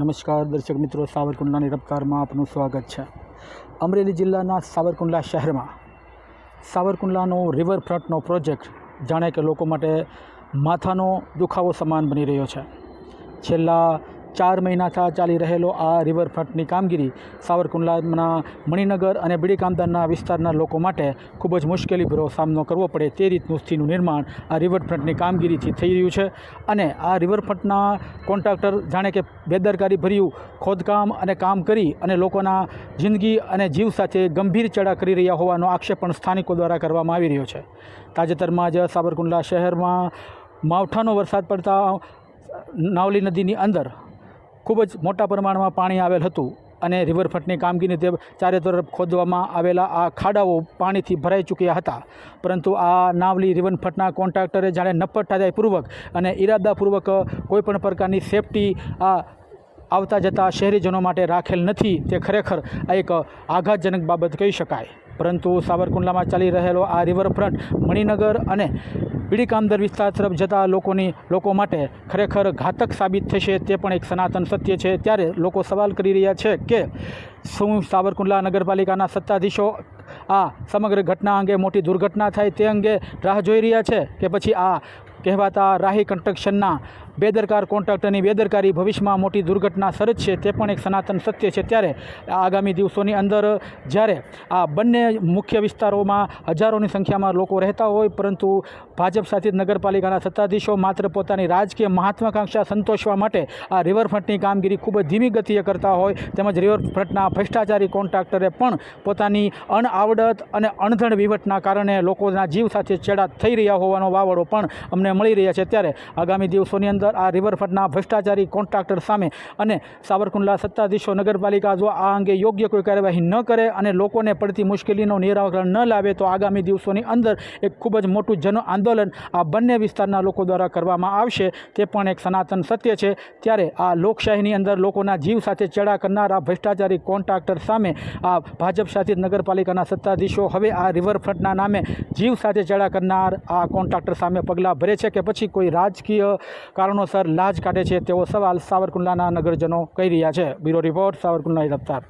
નમસ્કાર દર્શક મિત્રો, સાવરકુંડલાની રફતારમાં આપનું સ્વાગત છે. અમરેલી જિલ્લાના સાવરકુંડલા શહેરમાં સાવરકુંડલાનો રિવરફ્રન્ટનો પ્રોજેક્ટ જાણે કે લોકો માટે માથાનો દુખાવો સમાન બની રહ્યો છે. છેલ્લા ચાર મહિનાથી ચાલી રહેલો આ રિવરફ્રન્ટની કામગીરી સાવરકુંડલાના મણિનગર અને બીડી કામદારના વિસ્તારના લોકો માટે ખૂબ જ મુશ્કેલીભરો સામનો કરવો પડે તે રીતનું સ્થિતિનું નિર્માણ આ રિવરફ્રન્ટની કામગીરીથી થઈ રહ્યું છે. અને આ રિવરફ્રન્ટના કોન્ટ્રાક્ટર જાણે કે બેદરકારી ભર્યું, ખોદકામ અને કામ કરી અને લોકોના જિંદગી અને જીવ સાથે ગંભીર ચડા કરી રહ્યા હોવાનો આક્ષેપ પણ સ્થાનિકો દ્વારા કરવામાં આવી રહ્યો છે. તાજેતરમાં જ સાબરકુંડલા શહેરમાં માવઠાનો વરસાદ પડતા નાવલી નદીની અંદર ખૂબ જ મોટા પ્રમાણમાં પાણી આવેલ હતું અને રિવરફ્રન્ટની કામગીરી તે ચારે તરફ ખોદવામાં આવેલા આ ખાડાઓ પાણીથી ભરાઈ ચૂક્યા હતા. પરંતુ આ નાવલી રિવરફ્રન્ટના કોન્ટ્રાક્ટરે જાણે નપટાદાયપૂર્વક અને ઈરાદાપૂર્વક કોઈપણ પ્રકારની સેફટી આ આવતા જતા શહેરીજનો માટે રાખેલ નથી તે ખરેખર આ એક આઘાતજનક બાબત કહી શકાય. પરંતુ સાવરકુંડલામાં ચાલી રહેલો આ રિવરફ્રન્ટ મણિનગર અને બીડી કામદર વિસ્તાર તરફ જતા લોકોની, લોકો માટે ખરેખર ઘાતક સાબિત થશે તે પણ એક સનાતન સત્ય છે. ત્યારે લોકો સવાલ કરી રહ્યા છે કે શું સાવરકુંડલા નગરપાલિકાના સત્તાધીશો આ સમગ્ર ઘટના અંગે મોટી દુર્ઘટના થાય તે અંગે રાહ જોઈ રહ્યા છે? કે પછી આ કહેવાતા રાહી કન્સ્ટ્રક્શનના બેદરકાર કોન્ટ્રાક્ટરની બેદરકારી ભવિષ્યમાં મોટી દુર્ઘટના સર્જશે તે પણ એક સનાતન સત્ય છે. ત્યારે આગામી દિવસોની અંદર જ્યારે આ બંને મુખ્ય વિસ્તારોમાં હજારોની સંખ્યામાં લોકો રહેતા હોય, પરંતુ ભાજપ શાસિત નગરપાલિકાના સત્તાધીશો માત્ર પોતાની રાજકીય મહાત્વાકાંક્ષા સંતોષવા માટે આ રિવરફ્રન્ટની કામગીરી ખૂબ જ ધીમી ગતિએ કરતા હોય, તેમજ રિવરફ્રન્ટના ભ્રષ્ટાચારી કોન્ટ્રાક્ટરે પણ પોતાની અણઆવડત અને અણધણ વહીવટના કારણે લોકોના જીવ સાથે ચેડા થઈ રહ્યા હોવાનો વાવડો પણ અમને મળી રહ્યા છે. ત્યારે આગામી દિવસોની અંદર આ રિવરફ્રન્ટના ભ્રષ્ટાચારી કોન્ટ્રાક્ટર સામે અને સાવરકુંડલા સત્તાધીશો નગરપાલિકા જો આ અંગે યોગ્ય કોઈ કાર્યવાહી ન કરે અને લોકોને પડતી મુશ્કેલીનો નિરાકરણ ન લાવે તો આગામી દિવસોની અંદર એક ખૂબ જ મોટું જન આંદોલન આ બંને વિસ્તારના લોકો દ્વારા કરવામાં આવશે. તે પણ એક સનાતન સત્ય છે. ત્યારે આ લોકશાહીની અંદર લોકોના જીવ સાથે ચેડા કરનાર આ ભ્રષ્ટાચારી કોન્ટ્રાક્ટર સામે આ ભાજપ શાસિત નગરપાલિકાના સત્તાધીશો હવે આ રિવરફ્રન્ટના નામે જીવ સાથે ચેડા કરનાર આ કોન્ટ્રાક્ટર સામે પગલાં ભરે છે કે પછી કોઈ રાજકીય કારણોસર લાજ કાઢે છે તેવો સવાલ સાવરકુંડલાના નગરજનો કહી રહ્યા છે. બ્યુરો રિપોર્ટ, સાવરકુંડલાની રફતાર.